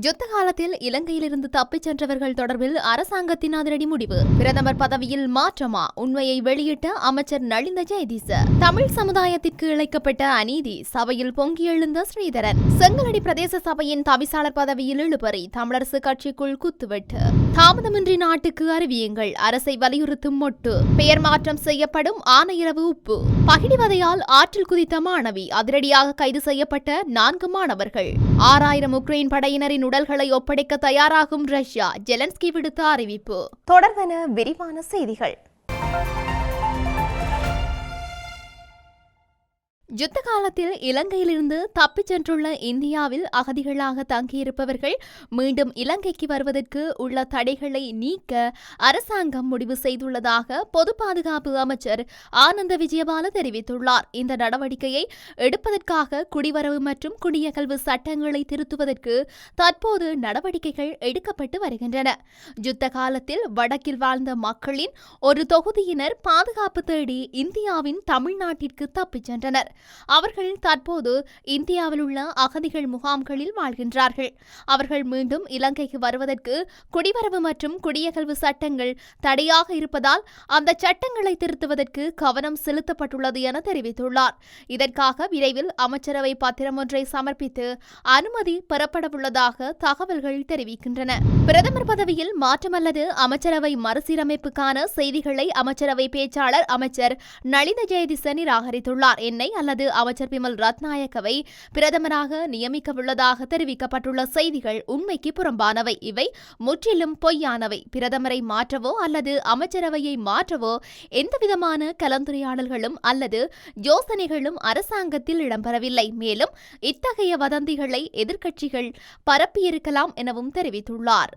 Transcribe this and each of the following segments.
யுத்த காலத்தில் இலங்கையிலிருந்து தப்பிச் சென்றவர்கள் தொடர்பில் அரசாங்கத்தின் அதிரடி முடிவு. பிரதமர் பதவியில் மாற்றமா? உண்மையை வெளியிட்ட அமைச்சர் நளிந்த ஜெயதீச. தமிழ் சமுதாயத்திற்கு இழைக்கப்பட்ட அநீதி சபையில் பொங்கி எழுந்த ஸ்ரீதரன். செங்கலடி பிரதேச சபையின் தவிசாளர் பதவியில் இழுபறி தமிழரசு கட்சிக்குள் குத்துவெட்டு. தாமதமின்றி நாட்டுக்கு அறிவியுங்கள் அரசை வலியுறுத்தும் மொட்டு. பெயர் மாற்றம் செய்யப்படும் ஆனையிரவு உப்பு. பகிடிவதையால் ஆற்றில் குதித்த மாணவி அதிரடியாக கைது செய்யப்பட்ட நான்கு மாணவர்கள். ஆறாயிரம் உக்ரைன் படையினரின் உடல்களை ஒப்படைக்க தயாராகும் ரஷ்யா ஜெலன்ஸ்கி விடுத்த அறிவிப்பு. தொடர்வன விரிவான செய்திகள். யுத்த காலத்தில் இலங்கையிலிருந்து தப்பிச் சென்றுள்ள இந்தியாவில் அகதிகளாக தங்கியிருப்பவர்கள் மீண்டும் இலங்கைக்கு வருவதற்கு உள்ள தடைகளை நீக்க அரசாங்கம் முடிவு செய்துள்ளதாக பொது பாதுகாப்பு அமைச்சர் ஆனந்த விஜயபால தெரிவித்துள்ளார். இந்த நடவடிக்கையை எடுப்பதற்காக குடிவரவு மற்றும் குடியகல்வு சட்டங்களை திருத்துவதற்கு தற்போது நடவடிக்கைகள் எடுக்கப்பட்டு வருகின்றன. யுத்த காலத்தில் வடக்கில் வாழ்ந்த மக்களின் ஒரு தொகுதியினர் பாதுகாப்பு தேடி இந்தியாவின் தமிழ்நாட்டிற்கு தப்பிச் சென்றனர். அவர்கள் தற்போது இந்தியாவில் உள்ள அகதிகள் முகாம்களில் வாழ்கின்றார்கள். அவர்கள் மீண்டும் இலங்கைக்கு வருவதற்கு குடிவரவு மற்றும் குடியகல்வு சட்டங்கள் தடையாக இருப்பதால் அந்த சட்டங்களை திருத்துவதற்கு கவனம் செலுத்தப்பட்டுள்ளது என தெரிவித்துள்ளார். இதற்காக விரைவில் அமைச்சரவை பத்திரம் ஒன்றை சமர்ப்பித்து அனுமதி பெறப்படவுள்ளதாக தகவல்கள் தெரிவிக்கின்றன. பிரதமர் பதவியில் மாற்றம் அல்லது அமைச்சரவை மறுசீரமைப்புக்கான செய்திகளை அமைச்சரவை பேச்சாளர் அமைச்சர் நளித ஜெயதிச நிராகரித்துள்ளார். என்னை அல்லது அமைச்சர் பிமல் ரத்நாயக்கவை பிரதமராக நியமிக்கவுள்ளதாக தெரிவிக்கப்பட்டுள்ள செய்திகள் உண்மைக்கு புறம்பானவை. இவை முற்றிலும் பொய்யானவை. பிரதமரை மாற்றவோ அல்லது அமைச்சரவையை மாற்றவோ எந்தவிதமான கலந்துரையாடல்களும் அல்லது யோசனைகளும் அரசாங்கத்தில் இடம்பெறவில்லை. மேலும் இத்தகைய வதந்திகளை எதிர்க்கட்சிகள் பரப்பியிருக்கலாம் எனவும் தெரிவித்துள்ளார்.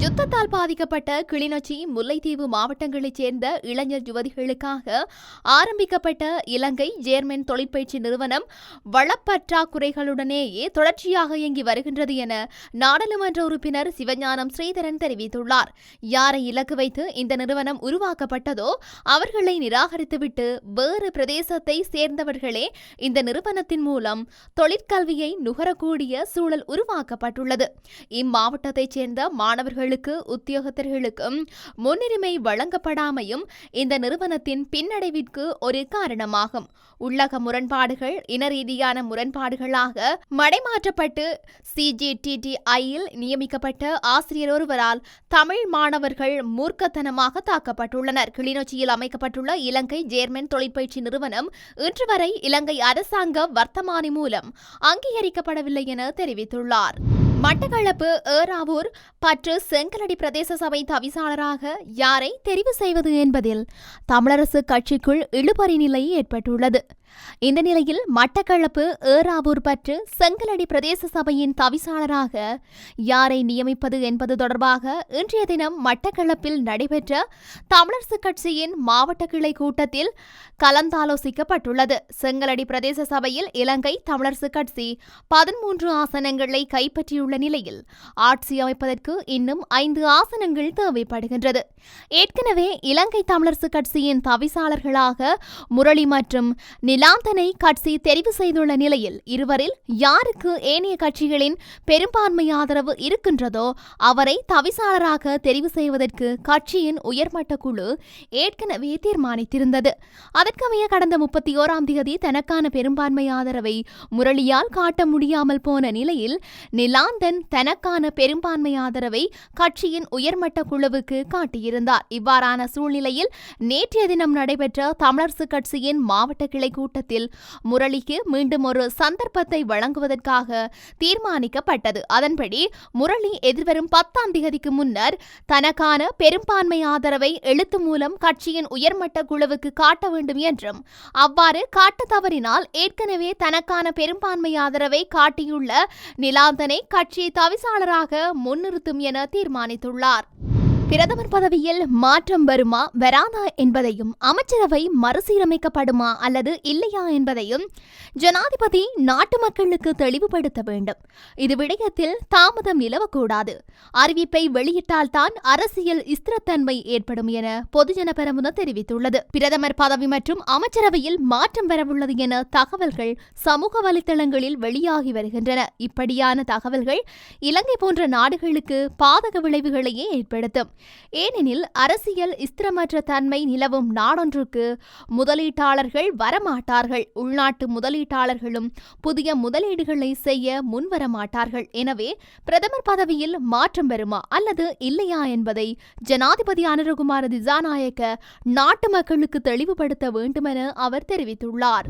யுத்தத்தால் பாதிக்கப்பட்ட கிளிநொச்சி முல்லைத்தீவு மாவட்டங்களைச் சேர்ந்த இளைஞர் யுவதிகளுக்காக ஆரம்பிக்கப்பட்ட இலங்கை ஜேர்மன் தொழிற்பயிற்சி நிறுவனம் வளப்பற்றாக்குறைகளுடனேயே தொடர்ச்சியாக இயங்கி வருகின்றது என நாடாளுமன்ற உறுப்பினர் சிவஞானம் ஸ்ரீதரன் தெரிவித்துள்ளார். யாரை இலக்கு வைத்து இந்த நிறுவனம் உருவாக்கப்பட்டதோ அவர்களை நிராகரித்துவிட்டு வேறு பிரதேசத்தை சேர்ந்தவர்களே இந்த நிறுவனத்தின் மூலம் தொழிற்கல்வியை நுகரக்கூடிய சூழல் உருவாக்கப்பட்டுள்ளது. இம்மாவட்டத்தைச் சேர்ந்த மாணவர்கள் மாணவர்களுக்கு உத்தியோகத்தர்களுக்கும் முன்னுரிமை வழங்கப்படாமையும் இந்த நிறுவனத்தின் பின்னடைவிற்கு ஒரு காரணமாகும். உள்ளக முரண்பாடுகள் இன ரீதியான முரண்பாடுகளாக மடைமாற்றப்பட்டு சிஜிடிடிஐயில் நியமிக்கப்பட்ட ஆசிரியர் ஒருவரால் தமிழ் மாணவர்கள் மூர்க்கத்தனமாக தாக்கப்பட்டுள்ளனர். கிளிநொச்சியில் அமைக்கப்பட்டுள்ள இலங்கை ஜேர்மன் தொழிற்பயிற்சி நிறுவனம் இன்று வரை இலங்கை அரசாங்க வர்த்தமானி மூலம் அங்கீகரிக்கப்படவில்லை என தெரிவித்துள்ளார். மட்டக்களப்பு ஏறாவூர் பற்று செங்கலடி பிரதேச சபை தவிசாளராக யாரை தெரிவு செய்வது என்பதில் தமிழரசு கட்சிக்குள் இழுபறி நிலை ஏற்பட்டுள்ளது. இந்த நிலையில் மட்டக்களப்பு ஏறாவூர் பற்று செங்கலடி பிரதேச சபையின் தவிசாளராக யாரை நியமிப்பது என்பது தொடர்பாக இன்றைய தினம் மட்டக்களப்பில் நடைபெற்ற தமிழரசு கட்சியின் மாவட்ட கிளை கூட்டத்தில் கலந்தாலோசிக்கப்பட்டுள்ளது. செங்கலடி பிரதேச சபையில் இலங்கை தமிழரசு கட்சி பதிமூன்று ஆசனங்களை கைப்பற்றியுள்ள நிலையில் ஆட்சி அமைப்பதற்கு இன்னும் ஐந்து ஆசனங்கள் தேவைப்படுகின்றது. ஏற்கனவே இலங்கை தமிழரசு கட்சியின் தவிசாளர்களாக முரளி மற்றும் லாந்தனை கட்சி தெரிவு செய்துள்ள நிலையில் இருவரில் யாருக்கு ஏனைய கட்சிகளின் பெரும்பான்மை ஆதரவு இருக்கின்றதோ அவரை தவிசாளராக தெரிவு செய்வதற்கு கட்சியின் உயர்மட்ட குழு ஏற்கனவே தீர்மானித்திருந்தது. அதற்கமைய கடந்த முப்பத்தி ஓராம் தேதி தனக்கான பெரும்பான்மை ஆதரவை முரளியால் காட்ட முடியாமல் போன நிலையில் நிலாந்தன் தனக்கான பெரும்பான்மை ஆதரவை கட்சியின் உயர்மட்ட குழுவுக்கு காட்டியிருந்தார். இவ்வாறான சூழ்நிலையில் நேற்றைய தினம் நடைபெற்ற தமிழரசு கட்சியின் மாவட்ட கிளை கூட்டத்தில் முரளிக்கு மீண்டும் ஒரு சந்தர்ப்பத்தை வழங்குவதற்காக தீர்மானிக்கப்பட்டது. அதன்படி முரளி எதிர்வரும் பத்தாம் தேதிக்கு முன்னர் தனக்கான பெரும்பான்மை ஆதரவை எழுத்து மூலம் கட்சியின் உயர்மட்ட குழுவுக்கு காட்ட வேண்டும் என்றும் அவ்வாறு காட்ட தவறினால் ஏற்கனவே தனக்கான பெரும்பான்மை ஆதரவை காட்டியுள்ள நிலாந்தனை கட்சி தவிசாளராக முன்னிறுத்தும் என தீர்மானித்துள்ளார். பிரதமர் பதவியில் மாற்றம் வருமா வராதா என்பதையும் அமைச்சரவை மறுசீரமைக்கப்படுமா அல்லது இல்லையா என்பதையும் ஜனாதிபதி நாட்டு மக்களுக்கு தெளிவுபடுத்த வேண்டும். இது விடயத்தில் தாமதம் நிலவக்கூடாது. அறிவிப்பை வெளியிட்டால்தான் அரசியல் ஸ்திரத்தன்மை ஏற்படும் என பொதுஜன பெரமுன தெரிவித்துள்ளது. பிரதமர் பதவி மற்றும் அமைச்சரவையில் மாற்றம் வரவுள்ளது என தகவல்கள் சமூக வலைதளங்களில் வெளியாகி வருகின்றன. இப்படியான தகவல்கள் இலங்கை போன்ற நாடுகளுக்கு பாதக விளைவுகளையே ஏற்படுத்தும். ஏனெனில் அரசியல் ஸ்திரமற்ற தன்மை நிலவும் நாடொன்றுக்கு முதலீட்டாளர்கள் வரமாட்டார்கள். உள்நாட்டு முதலீட்டாளர்களும் புதிய முதலீடுகளை செய்ய முன்வரமாட்டார்கள். எனவே பிரதமர் பதவியில் மாற்றம் வருமா அல்லது இல்லையா என்பதை ஜனாதிபதி அனுரகுமார திசாநாயக்க நாட்டு மக்களுக்கு தெளிவுபடுத்த வேண்டுமென அவர் தெரிவித்துள்ளார்.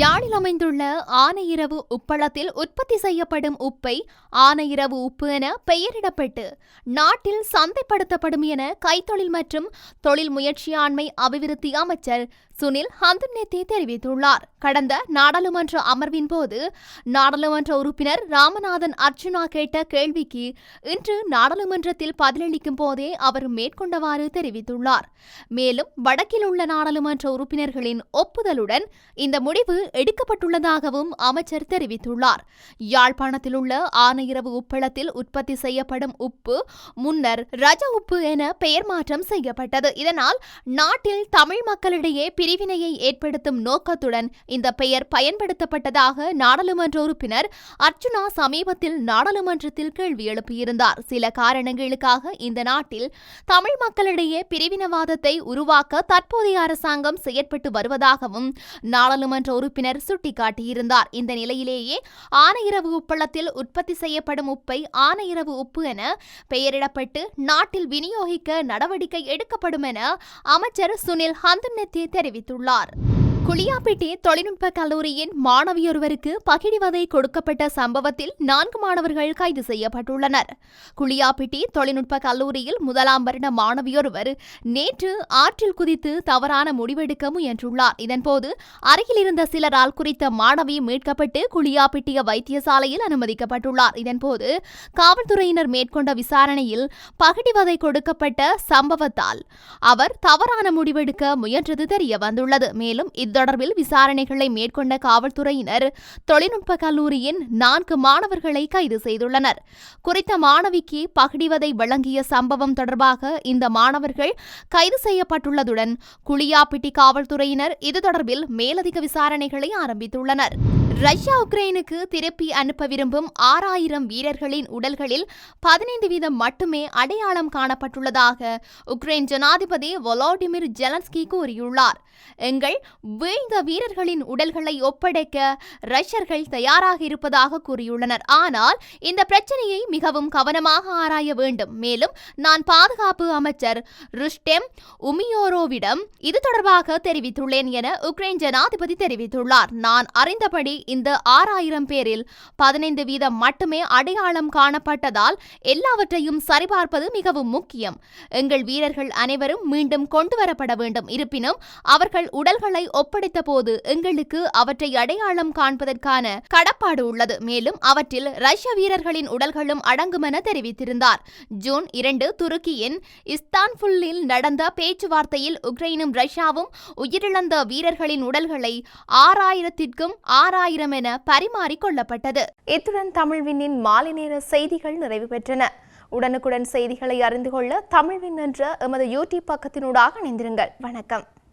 யாழில் அமைந்துள்ள ஆனையிரவு உப்பளத்தில் உற்பத்தி செய்யப்படும் உப்பை ஆனையிரவு உப்பு என பெயரிடப்பட்டு நாட்டில் சந்தைப்படுத்தப்படும் என கைத்தொழில் மற்றும் தொழில் முயற்சியாண்மை அபிவிருத்தி அமைச்சர் சுனில் ஹந்துநெத்தி தெரிவித்துள்ளார். கடந்த நாடாளுமன்ற அமர்வின் போது நாடாளுமன்ற உறுப்பினர் ராமநாதன் அர்ஜுனா கேட்ட கேள்விக்கு இன்று நாடாளுமன்றத்தில் பதிலளிக்கும் போதே அவர் மேற்கொண்டவாறு தெரிவித்துள்ளார். மேலும் வடக்கில் உள்ள நாடாளுமன்ற உறுப்பினர்களின் ஒப்புதலுடன் இந்த முடிவு எடுக்கப்பட்டுள்ளதாகவும் அமைச்சர் தெரிவித்துள்ளார். யாழ்ப்பாணத்தில் உள்ள ஆனையிரவு உப்பளத்தில் உற்பத்தி செய்யப்படும் உப்பு முன்னர் ரஜ உப்பு என பெயர் மாற்றம் செய்யப்பட்டது. இதனால் நாட்டில் தமிழ் மக்களிடையே பிரிவினையை ஏற்படுத்தும் நோக்கத்துடன் இந்த பெயர் பயன்படுத்தப்பட்டதாக நாடாளுமன்ற உறுப்பினர் அர்ஜுனா சமீபத்தில் நாடாளுமன்றத்தில் கேள்வி எழுப்பியிருந்தார். சில காரணங்களுக்காக இந்த நாட்டில் தமிழ் மக்களிடையே பிரிவினவாதத்தை உருவாக்க தற்போதைய அரசாங்கம் செயற்பட்டு வருவதாகவும் நாடாளுமன்ற உறுப்பினர் சுட்டிக்காட்டியிருந்தார். இந்த நிலையிலேயே ஆனையிரவு உப்பளத்தில் உற்பத்தி செய்யப்படும் உப்பை ஆனையிறவு உப்பு என பெயரிடப்பட்டு நாட்டில் விநியோகிக்க நடவடிக்கை எடுக்கப்படும் என அமைச்சர் சுனில் ஹந்துநெத்தி தெரிவித்துள்ளார். குளியாப்பிட்டி தொழில்நுட்ப கல்லூரியின் மாணவியொருவருக்கு பகிடிவதை கொடுக்கப்பட்ட சம்பவத்தில் நான்கு மாணவர்கள் கைது செய்யப்பட்டுள்ளனர். குளியாப்பிட்டி தொழில்நுட்ப கல்லூரியில் முதலாம் வருட மாணவியொருவர் நேற்று ஆற்றில் குதித்து தவறான முடிவெடுக்க முயன்றுள்ளார். இதன்போது அருகில் இருந்த சிலரால் குறித்த மாணவி மீட்கப்பட்டு குளியாப்பிட்டிய வைத்தியசாலையில் அனுமதிக்கப்பட்டுள்ளார். இதன்போது காவல்துறையினர் மேற்கொண்ட விசாரணையில் பகிடிவதை கொடுக்கப்பட்ட சம்பவத்தால் அவர் தவறான முடிவெடுக்க முயன்றது தெரிய வந்துள்ளது மேலும் தொடர்பில் விசாரணைகளை மேற்கொண்ட காவல்துறையினர் தொழில்நுட்ப கல்லூரியின் நான்கு மாணவர்களை கைது செய்துள்ளனர். குறித்த மாணவிக்கு பகிடிவதை வழங்கிய சம்பவம் தொடர்பாக இந்த மாணவர்கள் கைது செய்யப்பட்டுள்ளதுடன் குளியாப்பிட்டி காவல்துறையினர் இது தொடர்பில் மேலதிக விசாரணைகளை ஆரம்பித்துள்ளனர். ரஷ்யா உக்ரைனுக்கு திருப்பி அனுப்ப விரும்பும் ஆறாயிரம் வீரர்களின் உடல்களில் பதினைந்து வீதம் மட்டுமே அடையாளம் காணப்பட்டுள்ளதாக உக்ரைன் ஜனாதிபதி வொலோடிமிர் ஜெலன்ஸ்கி கூறியுள்ளார். எங்கள் வீழ்ந்த வீரர்களின் உடல்களை ஒப்படைக்க ரஷ்யர்கள் தயாராக இருப்பதாக கூறியுள்ளனர். ஆனால் இந்த பிரச்சனையை மிகவும் கவனமாக ஆராய வேண்டும். மேலும் நான் பாதுகாப்பு அமைச்சர் ருஷ்டெம் உமியோரோவிடம் இது தொடர்பாக தெரிவித்துள்ளேன் என உக்ரைன் ஜனாதிபதி தெரிவித்துள்ளார். நான் அறிந்தபடி இந்த ஆறாயிரம் பேரில் பதினைந்து வீதம் மட்டுமே அடையாளம் காணப்பட்டதால் எல்லாவற்றையும் சரிபார்ப்பது மிகவும் முக்கியம். எங்கள் வீரர்கள் அனைவரும் மீண்டும் கொண்டுவரப்பட வேண்டும். இருப்பினும் அவர்கள் உடல்களை ஒப்படைத்த போது எங்களுக்கு அவற்றை அடையாளம் காண்பதற்கான கடப்பாடு உள்ளது. மேலும் அவற்றில் ரஷ்ய வீரர்களின் உடல்களும் அடங்கும் என தெரிவித்திருந்தார். ஜூன் இரண்டு துருக்கியின் இஸ்தான்புல்லில் நடந்த பேச்சுவார்த்தையில் உக்ரைனும் ரஷ்யாவும் உயிரிழந்த வீரர்களின் உடல்களை ஆறாயிரத்திற்கும் ஆறாயிரம் என பரிமாறிக்கொள்ளப்பட்டது இத்துடன் தமிழ்வினின் மாலை நேர செய்திகள் நிறைவு பெற்றன. உடனுக்குடன் செய்திகளை அறிந்து கொள்ள தமிழ்வின் என்ற எமது யூடியூப் பக்கத்தினூடாக இணைந்திருங்கள். வணக்கம்.